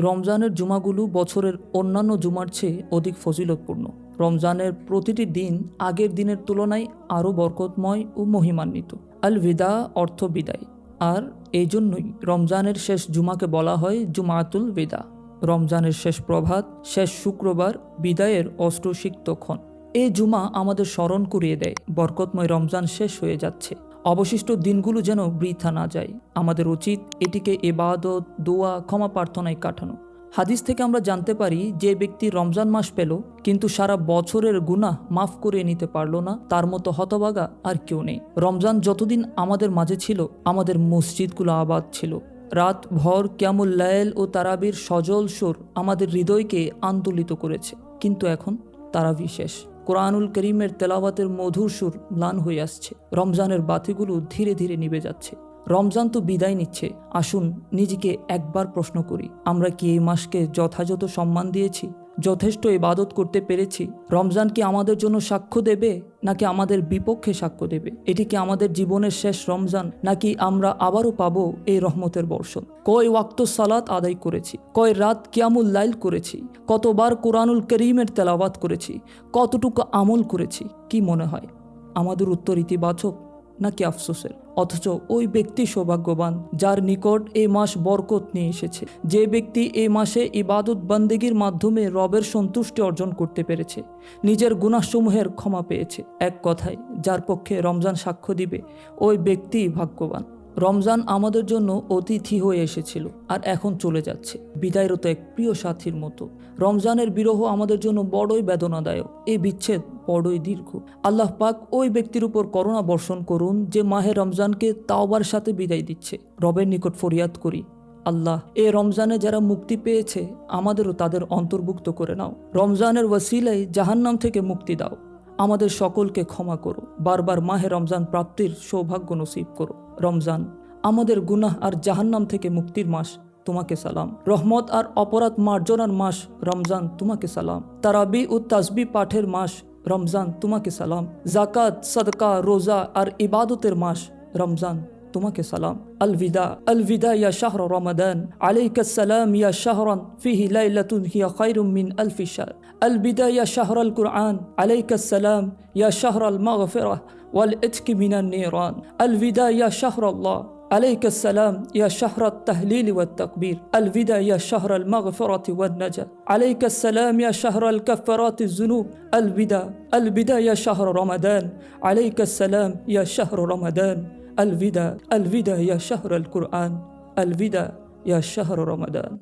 রমজানের জুমাগুলো বছরের অন্যান্য জুমার চেয়ে অধিক ফজিলতপূর্ণ। রমজানের প্রতিটি দিন আগের দিনের তুলনায় আরও বরকতময় ও মহিমান্বিত। আল বিদা অর্থ বিদায়। আর এই জন্যই রমজানের শেষ জুমাকে বলা হয় জুমাতুল বিদা রমজানের শেষ প্রভাত, শেষ শুক্রবার বিদায়ের অষ্টসিক্ত ক্ষণ। এই জুমা আমাদের স্মরণ করিয়ে দেয়। বরকতময় রমজান শেষ হয়ে যাচ্ছে। অবশিষ্ট দিনগুলো যেন বৃথা না যায়। আমাদের উচিত এটিকে এবাদত দোয়া, ক্ষমা প্রার্থনায় কাটানো। হাদিস থেকে আমরা জানতে পারি, যে ব্যক্তি রমজান মাস পেল, কিন্তু সারা বছরের গুনাহ মাফ করে নিতে পারল না, তার মতো হতবাগা আর কেউ নেই। রমজান যতদিন আমাদের মাঝে ছিল, আমাদের মসজিদগুলো আবাদ ছিল। রাত ভর ক্যামুল লায়েল ও তারাবির সজল সুর আমাদের হৃদয়কে আন্দোলিত করেছে। কিন্তু এখন তারাবি বিশেষ কোরআনুল করিমের তেলাওয়াতের মধুর সুর ম্লান হয়ে আসছে। রমজানের বাতিগুলো ধীরে ধীরে নিভে যাচ্ছে। রমজান তো বিদায় নিচ্ছে। আসুন, নিজেকে একবার প্রশ্ন করি, আমরা কি এই মাসকে যথাযথ সম্মান দিয়েছি? যথেষ্ট ইবাদত করতে পেরেছি? রমজান কি আমাদের জন্য সাক্ষ্য দেবে, নাকি আমাদের বিপক্ষে সাক্ষ্য দেবে? এটি কি আমাদের জীবনের শেষ রমজান, নাকি আমরা আবারও পাবো এই রহমতের বর্ষণ? কয় ওয়াক্ত সালাত আদায় করেছি, কয় রাত কিয়ামুল লাইল করেছি, কতবার কোরআনুল করিমের তেলাওয়াত করেছি, কতটুকু আমল করেছি, কি মনে হয়? আমাদের উত্তর ইতিবাচক। নাকি আফসোসের? অথচ ওই ব্যক্তি সৌভাগ্যবান, যার নিকট এই মাস বরকত নিয়ে এসেছে। যে ব্যক্তি এই মাসে ইবাদত বন্দেগীর মাধ্যমে রবের সন্তুষ্টি অর্জন করতে পেরেছে, নিজের গুণাসমূহের ক্ষমা পেয়েছে। এক কথায়, যার পক্ষে রমজান সাক্ষ্য দিবে, ওই ব্যক্তিই ভাগ্যবান। রমজান আমাদের জন্য অতিথি হয়ে এসেছিল আর এখন চলে যাচ্ছে। বিদায়রত এক প্রিয় সাথীর মতো। রমজানের বিরহ আমাদের জন্য বড়ই বেদনাদায়ক। এই বিচ্ছেদ বড়ই দীর্ঘ। আল্লাহ পাক ওই ব্যক্তির উপর করোনা বর্ষণ করুন যে মাহে রমজানকে তাওবার সাথে বিদায় দিচ্ছে। রবের নিকট ফরিয়াদ করি, আল্লাহ, এ রমজানে যারা মুক্তি পেয়েছে, আমাদেরও তাদের অন্তর্ভুক্ত করে নাও। রমজানের ওয়াসিলাই জাহান্নাম থেকে মুক্তি দাও। আমাদের সকলকে ক্ষমা করো। বারবার মাহে রমজান প্রাপ্তির সৌভাগ্য নসিব করো। রমজান, আমাদের গুনাহ আর জাহান্নাম থেকে মুক্তির মাস, তোমাকে সালাম। রহমত আর অপরাধ মার্জনার মাস, রমজান, তোমাকে সালাম। তারাবি ও তাজবি পাঠের মাস, রমজান, তোমাকে সালাম। জাকাত সদকা, রোজা আর ইবাদতের মাস, রমজান তোমাকে সালাম আলবিদা আলবিদা ইয়া শাহর রমাদান আলাইকা সালাম ইয়া শাহরান ফিহি লাইলাতুন হিয়া খায়রুম মিন আলফি শাহর আলবিদা ইয়া শাহর আল কুরআন আলাইকা সালাম ইয়া শাহর আল মাগফিরা ওয়াল ইতকি মিনান নিরান আলবিদা ইয়া শাহর আল্লাহ عليك السلام يا شهر التهليل والتكبير الوداع يا شهر المغفرة والنجاة عليك السلام يا شهر الكفارات الذنوب الوداع الوداع يا شهر رمضان عليك السلام يا شهر رمضان الوداع الوداع يا شهر القرآن الوداع يا شهر رمضان.